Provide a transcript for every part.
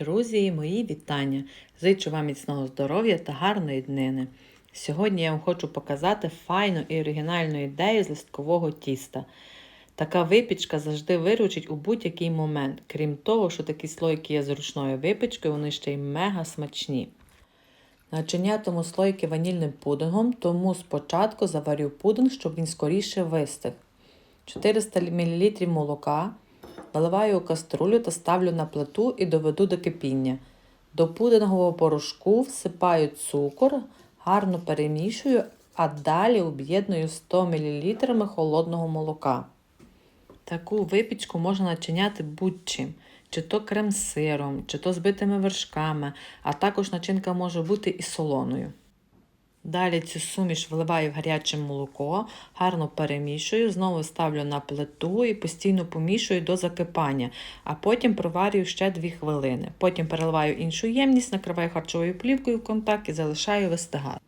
Друзі, мої вітання! Зичу вам міцного здоров'я та гарної днини. Сьогодні я вам хочу показати файну і оригінальну ідею з листкового тіста. Така випічка завжди виручить у будь-який момент. Крім того, що такі слойки є з ручною випічкою, вони ще й мега смачні. Начинятиму слойки ванільним пудингом, тому спочатку заварю пудинг, щоб він скоріше вистиг. 400 мл молока наливаю у каструлю та ставлю на плиту і доведу до кипіння. До пудингового порошку всипаю цукор, гарно перемішую, а далі об'єдную 100 мл холодного молока. Таку випічку можна начиняти будь-чим, чи то крем-сиром, чи то збитими вершками, а також начинка може бути і солоною. Далі цю суміш вливаю в гаряче молоко, гарно перемішую, знову ставлю на плиту і постійно помішую до закипання, а потім проварюю ще 2 хвилини. Потім переливаю іншу ємність, накриваю харчовою плівкою в контакт і залишаю вистигати.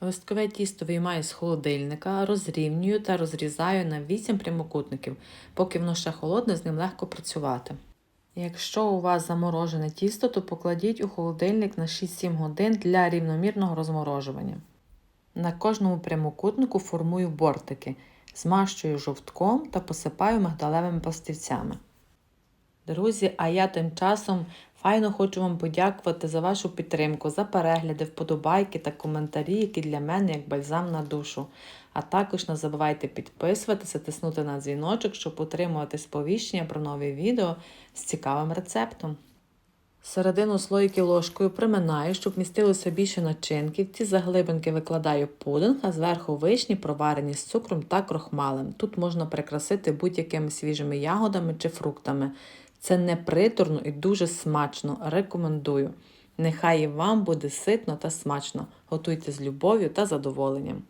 Листкове тісто виймаю з холодильника, розрівнюю та розрізаю на 8 прямокутників, поки воно ще холодне, з ним легко працювати. Якщо у вас заморожене тісто, то покладіть у холодильник на 6-7 годин для рівномірного розморожування. На кожному прямокутнику формую бортики, змащую жовтком та посипаю мигдалевими пластівцями. Друзі, а я тим часом файно хочу вам подякувати за вашу підтримку, за перегляди, вподобайки та коментарі, які для мене як бальзам на душу. А також не забувайте підписуватися, тиснути на дзвіночок, щоб отримувати сповіщення про нові відео з цікавим рецептом. Середину слойки ложкою приминаю, щоб містилося більше начинки. В ці заглибинки викладаю пудинг, а зверху вишні проварені з цукром та крохмалем. Тут можна прикрасити будь-якими свіжими ягодами чи фруктами. Це не приторно і дуже смачно. Рекомендую. Нехай і вам буде ситно та смачно. Готуйте з любов'ю та задоволенням.